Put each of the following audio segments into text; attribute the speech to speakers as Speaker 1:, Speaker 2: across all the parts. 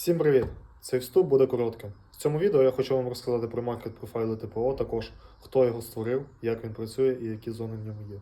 Speaker 1: Всім привіт! Цей вступ буде коротким. В цьому відео я хочу вам розказати про маркет профайли ТПО, також хто його створив, як він працює і які зони в ньому є.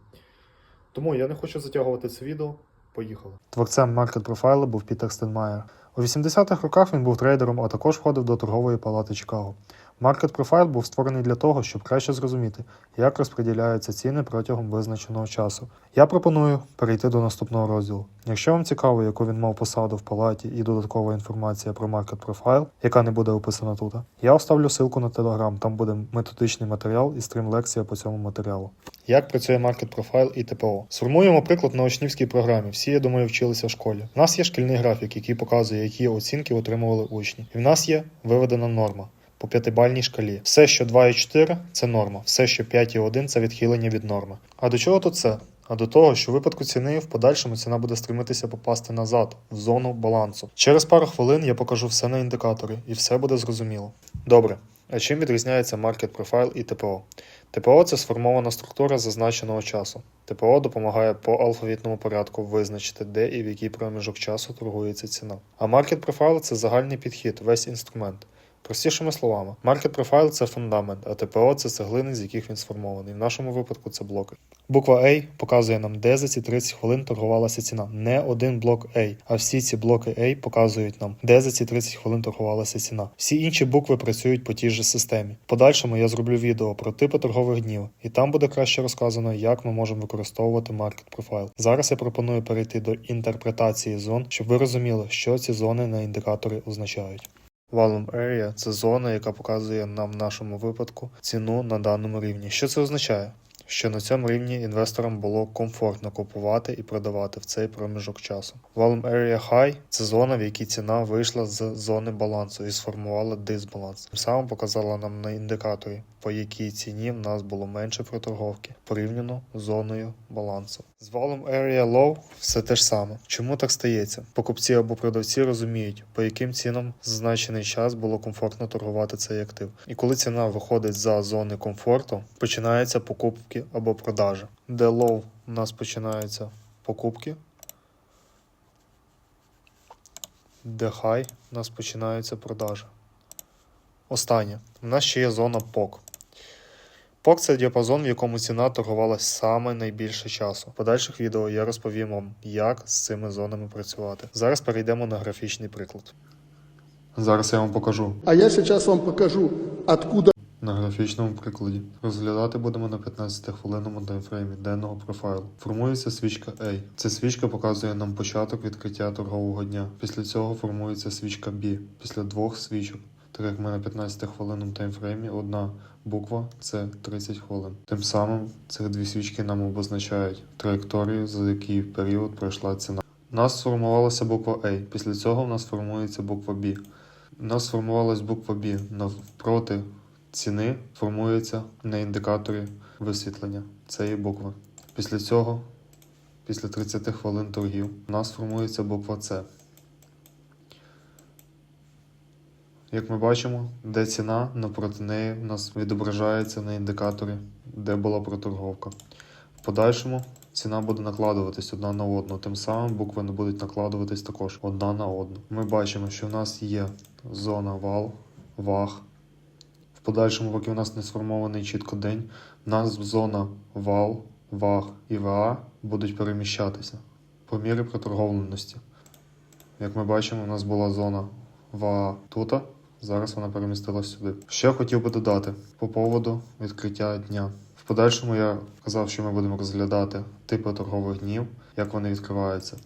Speaker 1: Тому я не хочу затягувати це відео. Поїхали. Творцем маркет профайла був Пітер Стенмайер. У 80-х роках він був трейдером, а також входив до торгової палати Чикаго. Маркет профайл був створений для того, щоб краще зрозуміти, як розподіляються ціни протягом визначеного часу. Я пропоную перейти до наступного розділу. Якщо вам цікаво, яку він мав посаду в палаті і додаткова інформація про маркет профайл, яка не буде описана тут, я оставлю ссылку на телеграм, там буде методичний матеріал і стрім-лекція по цьому матеріалу. Як працює маркет профайл і ТПО? Сформуємо приклад на учнівській програмі. Всі, я думаю, вчилися в школі. У нас є шкільний графік, який показує, які оцінки отримували учні. І в нас є виведена норма по п'ятибальній шкалі. Все, що 2,4 – це норма, все, що 5,1 – це відхилення від норми. А до чого тут це? А до того, що в випадку ціни в подальшому ціна буде стремитися попасти назад, в зону балансу. Через пару хвилин я покажу все на індикаторі, і все буде зрозуміло. Добре. А чим відрізняється Market Profile і ТПО? ТПО це сформована структура зазначеного часу. ТПО допомагає по алфавітному порядку визначити, де і в який проміжок часу торгується ціна. А Market Profile – це загальний підхід, весь інструмент. Простішими словами, Market Profile – це фундамент, а ТПО це цеглини, з яких він сформований. В нашому випадку це блоки. Буква A показує нам, де за ці 30 хвилин торгувалася ціна. Не один блок A, а всі ці блоки A показують нам, де за ці 30 хвилин торгувалася ціна. Всі інші букви працюють по тій же системі. Подальшому я зроблю відео про типи торгових днів, і там буде краще розказано, як ми можемо використовувати Market Profile. Зараз я пропоную перейти до інтерпретації зон, щоб ви розуміли, що ці зони на індикаторі означають. Volume Area – це зона, яка показує нам в нашому випадку ціну на даному рівні. Що це означає? Що на цьому рівні інвесторам було комфортно купувати і продавати в цей проміжок часу. Volume Area High – це зона, в якій ціна вийшла з зони балансу і сформувала дисбаланс. Тим самим показала нам на індикаторі, по якій ціні в нас було менше проторговки порівняно з зоною балансу. З Volume Area Low все те ж саме. Чому так стається? Покупці або продавці розуміють, по яким цінам зазначений час було комфортно торгувати цей актив. І коли ціна виходить за зони комфорту, починаються покупки або продажі. Де low у нас починаються покупки, де high у нас починаються продажі. Останнє. У нас ще є зона POC. POC – це діапазон, в якому ціна торгувалась саме найбільше часу. В подальших відео я розповім вам, як з цими зонами працювати. Зараз перейдемо на графічний приклад. Зараз я вам покажу
Speaker 2: А я сейчас вам покажу, откуда
Speaker 1: на графічному прикладі. Розглядати будемо на 15 хвилинному таймфреймі денного профайлу. Формується свічка A. Ця свічка показує нам початок відкриття торгового дня. Після цього формується свічка B. Після двох свічок. Так як ми на 15 хвилинному таймфреймі одна буква це 30 хвилин. Тим самим цих дві свічки нам обозначають траєкторію, за який період пройшла ціна. У нас сформувалася буква A. Після цього в нас формується буква B. У нас сформувалась буква B навпроти ціни формується на індикаторі висвітлення цієї букви. Після цього, після 30 хвилин торгів, у нас формується буква С. Як ми бачимо, де ціна напроти неї у нас відображається на індикаторі, де була проторговка. В подальшому ціна буде накладуватись одна на одну, тим самим букви не будуть накладуватись також одна на одну. Ми бачимо, що в нас є зона вал, ваг. В подальшому, поки у нас не сформований чітко день, у нас зона вал, ваг і ВА будуть переміщатися по мірі проторговленості. Як ми бачимо, у нас була зона ВА тут, зараз вона перемістилась сюди. Ще хотів би додати по поводу відкриття дня. В подальшому я казав, що ми будемо розглядати типи торгових днів, як вони відкриваються.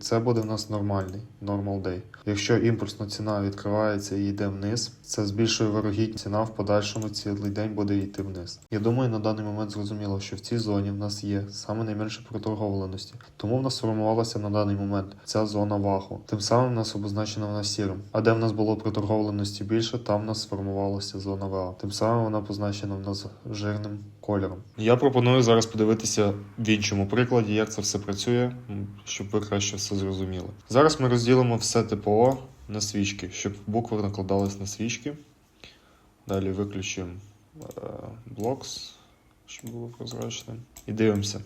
Speaker 1: Це буде в нас нормальний normal day. Якщо імпульсна ціна відкривається і йде вниз, це збільшує вирогідність ціна в подальшому цілий день буде йти вниз. Я думаю, на даний момент зрозуміло, що в цій зоні в нас є саме найменше проторговленості, тому в нас сформувалася на даний момент ця зона ваху. Тим самим в нас обозначена вона сірим. А де в нас було проторговленості більше, там в нас сформувалася зона ВА. Тим самим вона позначена в нас жирним кольором. Я пропоную зараз подивитися в іншому прикладі, як це все працює, щоб ви краще все зрозуміли. Зараз ми розділимо все ТПО на свічки, щоб букви накладались на свічки. Далі виключимо блокс, щоб було прозрачно. І дивимося.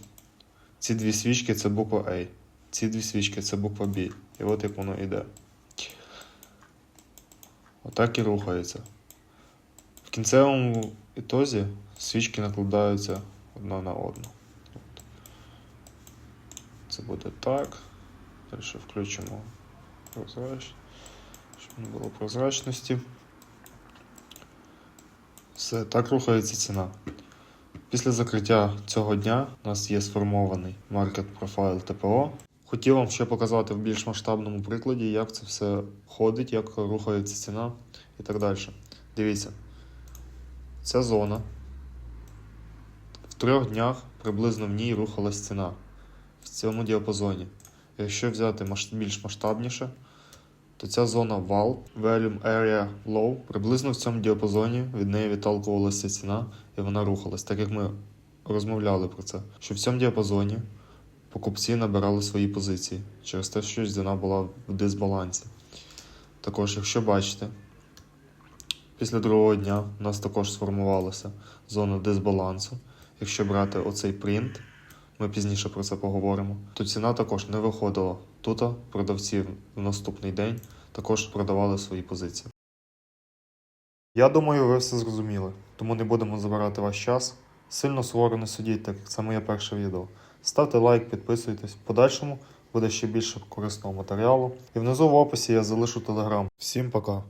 Speaker 1: Ці дві свічки це буква A. Ці дві свічки це буква B. І от як воно йде. Отак і рухається. В кінцевому ітозі свічки накладаються одна на одну. Це буде так. Далі включимо прозрач... щоб не було прозрачності. Все, так рухається ціна. Після закриття цього дня у нас є сформований маркет профайл ТПО. Хотів вам ще показати в більш масштабному прикладі, як це все ходить, як рухається ціна і так далі. Дивіться, ця зона трьох днях приблизно в ній рухалась ціна в цьому діапазоні. Якщо взяти більш масштабніше, то ця зона вал, Volume Area Low, приблизно в цьому діапазоні від неї відталкувалася ціна і вона рухалась, так як ми розмовляли про це, що в цьому діапазоні покупці набирали свої позиції через те, що ціна була в дисбалансі. Також, якщо бачите, після другого дня у нас також сформувалася зона дисбалансу. Якщо брати оцей принт, ми пізніше про це поговоримо, то ціна також не виходила. Тут продавці в наступний день також продавали свої позиції. Я думаю, ви все зрозуміли, тому не будемо забирати ваш час. Сильно суворо не судіть, так як це моє перше відео. Ставте лайк, підписуйтесь. В подальшому буде ще більше корисного матеріалу. І внизу в описі я залишу телеграм. Всім пока!